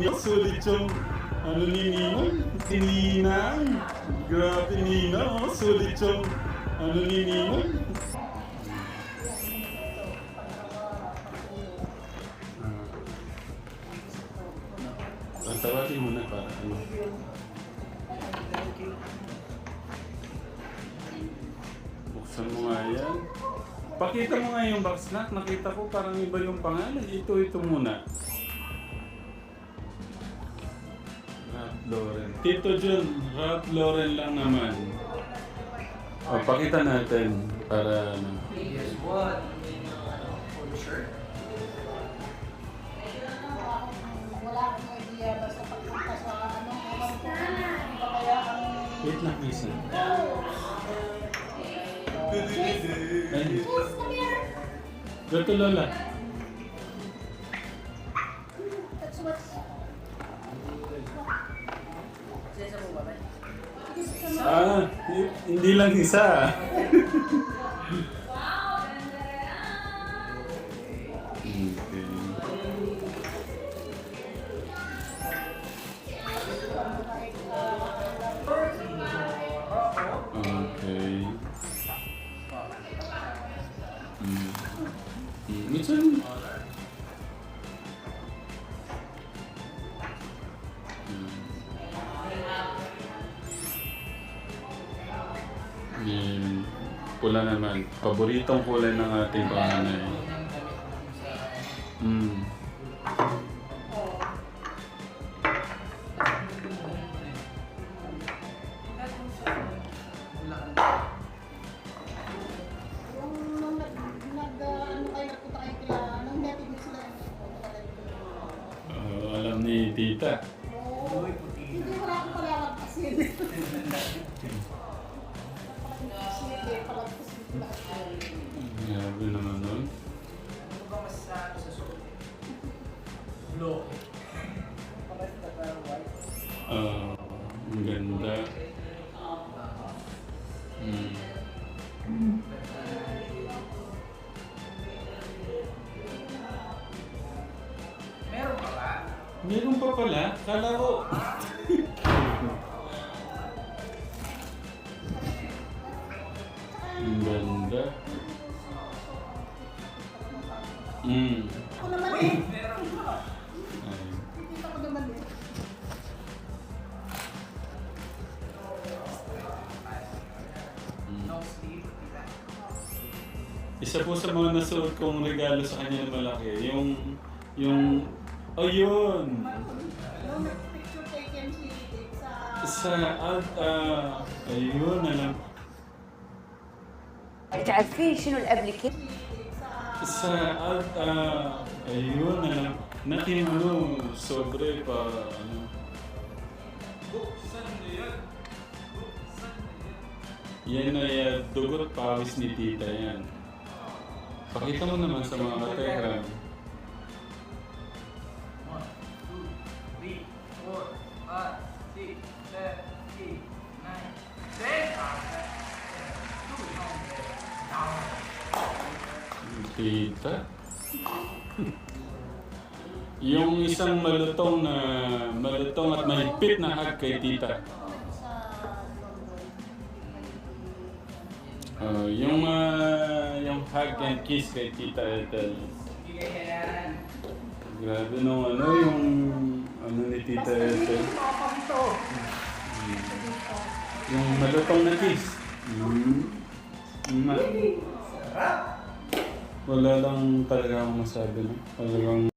Niya sulit yung ano ni Ninong, si Ninang. Grabe Ninang, oh, sulit yung ano ni Ninong. Ah. Mo na para ano. Buksan mo nga yan. Pakita mo nga yung box na. Nakita ko parang iba yung pangalan. Ito, ito muna. Lauren. Tito John, Ralph Lauren lang naman. O, pakita natin para ano. One. Full shirt. Wala akong idea basta pagpunta sa ano, alam ko ano kaya ang Wait lang, isa. Ay! Gato Lola. Ah, hi- hindi lang isa. Yung pula naman. Paboritong kulay ng ating panganay. Mm. Uh, alam ni tita. Oo. Hindi wala akong palagpasin ko lahat. Grabe naman nun. Ano ba masasabi sa suot? Na parang white. Ah, ang ganda. Mm. Meron pa ba? Meron pa pala. Kala ko. ang ganda. Mm. Ako naman eh. Nakikita ko naman eh. Isa po sa mga nasuot kong regalo sa kanya na malaki, yung, yung, oh yun, sa... at, ah, ayun, alam, تعرفي شنو الابليكيشن؟ بس آه، ايون نقي منو سوبري با يعني يا دوغر باوس نيتي تايان فكيتا من من سما اتا Tita? Yung isang malutong na malutong at mahigpit na hug kay tita. Uh, yung ah, yung hug and kiss kay tita Ethel. Grabe nung ano yung ano ni tita Ethel. Mm. Yung malutong na kiss. Mm. Ma. Wala lang talaga akong masabi no. Talagang